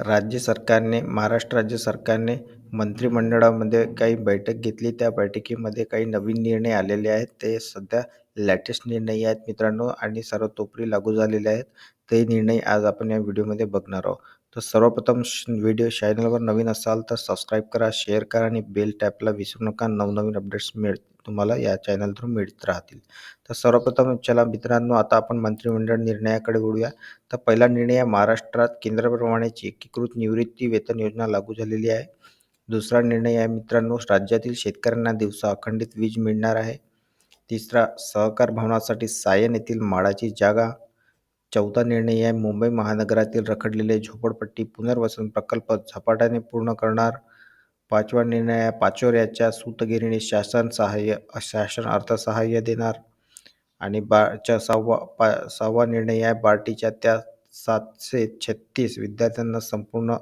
राज्य सरकारने महाराष्ट्र राज्य सरकारने मंत्रिमंडळामध्ये काही बैठक घेतली. त्या बैठकीमध्ये काही नवीन निर्णय आलेले आहेत. ते सध्या लॅटेस्ट निर्णय आहेत मित्रांनो आणि सर्वतोपरी लागू झालेले आहेत. ते निर्णय आज आपण या व्हिडिओमध्ये बघणार आहोत. तर सर्वप्रथम व्हिडिओ चॅनलवर नवीन असाल तर सबस्क्राईब करा शेअर करा आणि बेल टॅपला विसरू नका. नवनवीन अपडेट्स मिळ तुम्हाला या चॅनल थ्रू मिळत राहतील. तर सर्वप्रथम चला मित्रांनो आता आपण मंत्रिमंडळ निर्णयाकडे वळूया. तर पहिला निर्णय महाराष्ट्रात केंद्राप्रमाणेची एकीकृत निवृत्ती वेतन योजना लागू झालेली आहे. दुसरा निर्णय आहे मित्रांनो राज्यातील शेतकऱ्यांना दिवसा अखंडित वीज मिळणार आहे. तिसरा सहकार भवनासाठी सायन येथील माडाची जागा. चौथा निर्णय आहे मुंबई महानगरातील रखडलेले झोपडपट्टी पुनर्वसन प्रकल्प झपाट्याने पूर्ण करणार. पाचवा निर्णय पाचोऱ्याच्या सूतगिरणी शासन सहाय्य शासन अर्थसहाय्य देणार आणि बाच्या सहावा पा सहावा निर्णय आहे. बार्टीच्या त्या सातशे छत्तीस विद्यार्थ्यांना संपूर्ण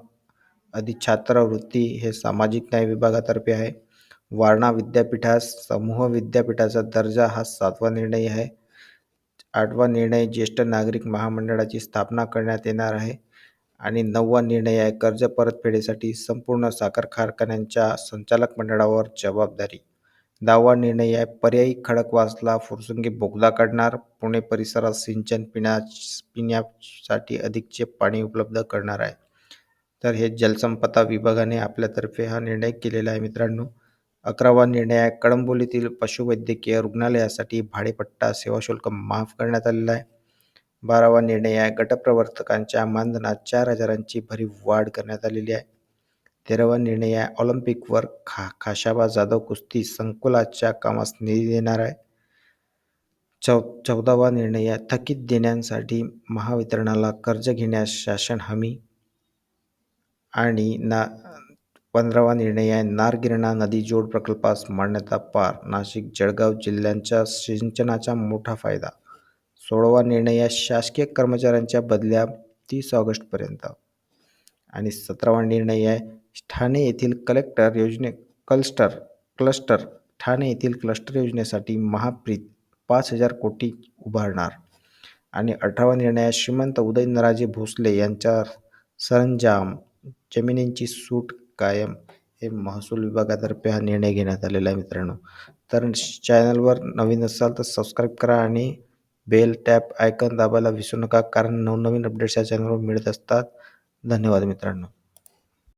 अधिछात्रवृत्ती हे सामाजिक न्याय विभागातर्फे आहे. वारणा विद्यापीठास समूह विद्यापीठाचा दर्जा हा सातवा निर्णय आहे. आठवा निर्णय ज्येष्ठ नागरिक महामंडळाची स्थापना करण्यात येणार आहे. आणि नववा निर्णय आहे कर्ज परतफेडीसाठी संपूर्ण साखर कारखान्यांच्या संचालक मंडळावर जबाबदारी. दहावा निर्णय आहे पर्यायी खडकवासला फुरसुंगी बोगदा काढणार पुणे परिसरात सिंचन पिण्या पिण्यासाठी अधिकचे पाणी उपलब्ध करणार आहे. तर हे जलसंपदा विभागाने आपल्यातर्फे हा निर्णय केलेला आहे मित्रांनो. अकरावा निर्णय आहे कळंबोलीतील पशुवैद्यकीय रुग्णालयासाठी भाडेपट्टा सेवा शुल्क माफ करण्यात आलेला आहे. बारावा निर्णय आहे. गटप्रवर्तकांच्या मानधनात चार हजारांची भरीव वाढ करण्यात आलेली आहे. तेरावा निर्णय आहे. ऑलिम्पिकवर खा खाशाबा जाधव कुस्ती संकुलाच्या कामास निधी देणार आहे. चौ चौदावा निर्णय आहे. थकीत देण्यांसाठी महावितरणाला कर्ज घेण्यास शासन हमी. आणि ना पंधरावा निर्णय आहे. नारगिरणा नदी जोड प्रकल्पास मान्यता पार. नाशिक जळगाव जिल्ह्यांच्या सिंचनाचा मोठा फायदा. सोळावा निर्णय या शासकीय कर्मचाऱ्यांच्या बदल्या तीस ऑगस्टपर्यंत. आणि सतरावा निर्णय आहे ठाणे येथील कलेक्टर योजने क्लस्टर क्लस्टर ठाणे येथील क्लस्टर योजनेसाठी महाप्रीत पाच हजार कोटी उभारणार. आणि अठरावा निर्णय श्रीमंत उदयनराजे भोसले यांच्या सरंजाम जमिनींची सूट कायम हे महसूल विभागातर्फे हा निर्णय घेण्यात आलेला आहे मित्रांनो. तर चॅनलवर नवीन असाल तर सबस्क्राईब करा आणि बेल टॅप आयकन दाबायला विसरू नका कारण नवनवीन अपडेट्स या चॅनलवर मिळत असतात. धन्यवाद मित्रांनो.